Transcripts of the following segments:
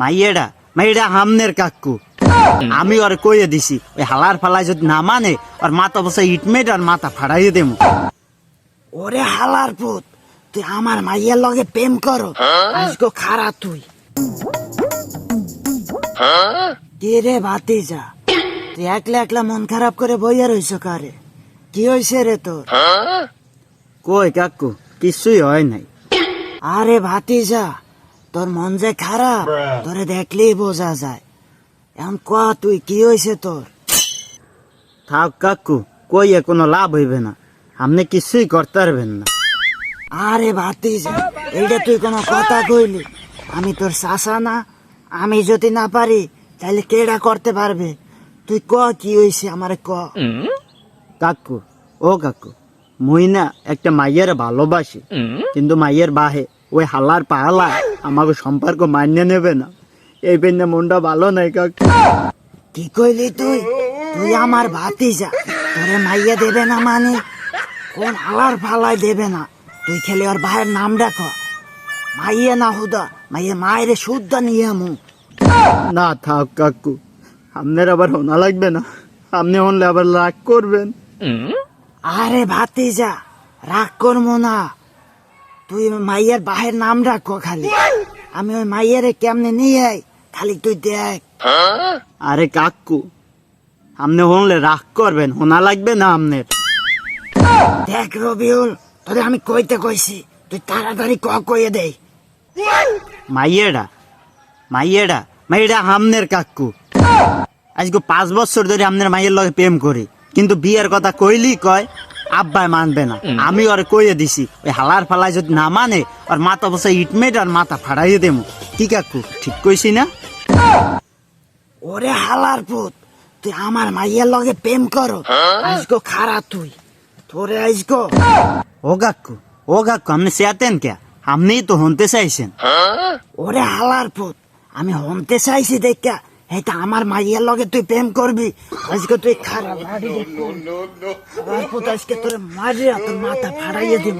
মাইয়েডা মাইয়েডা হামনের কাকু। আমি ওর কইয়ে দিছি ওই হালার ফালায় যদি না মানে আর মাথা বসে ইটমেট আর মাথা ফাড়াইয়ে দেবো। ওরে হালার পুত তুই আমার মাইয়ের লগে প্রেম করো। আজকে খারা তুই। কে রে বাতি যা তুই একলা একলা মন খারাপ করে বইয়া রইছ কারে? কি হয়েছে রে তোর? কই কাকু কিছুই হয় নাই। আরে ভাতি যা তোর মন যে খারাপ তোরে দেখলেই বোঝা যায় এখন ক তুই কি হয়েছে তোর থাক কাকু কইয়ে কোনো লাভ হইবে না আপনি কিছুই করতে পারবেন না আরে ভাতি এইটা তুই কোনো কথা কইলি আমি তোর চাষা না আমি যদি না পারি তাহলে কেডা করতে পারবে তুই ক কি হয়েছে আমার ক কাকু ও কাকু মুই না একটা মাইয়ের ভালোবাসি কিন্তু মাইয়ের বাহে ওই হালার পাহালা আমাকে সম্পর্ক মান্য নেবে না। এই পেন মনটা ভালো নাই কাকু। কি কইলি তুই? তুই আমার ভাতি যা তোরে মাইয়া দেবে না মানে? কোন হালার ফালায় দেবে না? তুই খেলে ওর ভাইয়ের নাম ডাকো। মাইয়া না হুদা মাইয়া মায়ের শুদ্ধ নিয়ে আমু না থাক কাকু আপনার আবার হোনা লাগবে না। আপনি হনলে আবার রাগ করবেন। আরে ভাতি যা রাগ করব না। তুই মাইয়ের বাহের নাম রাখো খালি। আমি ওই মাইয়ের কেমনে নিয়ে আই? খালি তুই দেখ। আরে কাকু আপনি হনলে রাগ করবেন হোনা লাগবে না আপনার দেখ রবিউল তোরে আমি কইতে কইছি তুই তাড়াতাড়ি ক কইয়ে দেই। মাইয়েডা মাইয়েডা মাইয়েডা আমনের কাকু। আজকে পাঁচ বছর ধরে আপনার মাইয়ের লগে প্রেম করি কিন্তু বিয়ের কথা কইলি কয় আব্বাই মানবে না। আমি ওর কইয়ে দিছি ওই হালার ফালায় যদি না মানে আর মাথা বসে ইটমেট আর মাথা ফাড়াইয়ে দেবো। কি কাকু ঠিক কইছি না? ওরে হালার পুত তুই আমার মাইয়ের লগে প্রেম করো। আজকে খারা তুই তোরে আজকে ও কাকু ও কাকু আপনি চেয়াতেন কে? আপনিই তো হনতে চাইছেন। ওরে হালার পুত আমি হনতে চাইছি দেখা। এটা আমার মাইয়ের লগে তুই প্রেম করবি। আজকে তুই খারাপ আজকে তোর মারিয়া তোর মাথা ফাড়াইয়া দিব।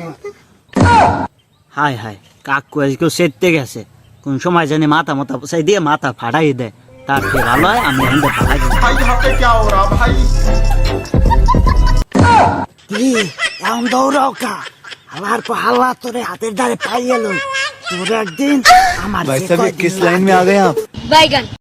হাই হাই কাকু আজকে সেটতে গেছে। কোন সময় জানি মাথা মাথা পোসাই দিয়ে মাথা ফাড়াই দেয়। তার চেয়ে ভালো হয়? আমি ফাড়াই ভাই কি এখন দৌড়াও কা? আল্লাহর পর হাল্লা তোরে হাতের দ্বারে পাইয়ে লই তোর একদিন আমার ভাই সাহেব কিস লাইন মে আ আপ? বাইগান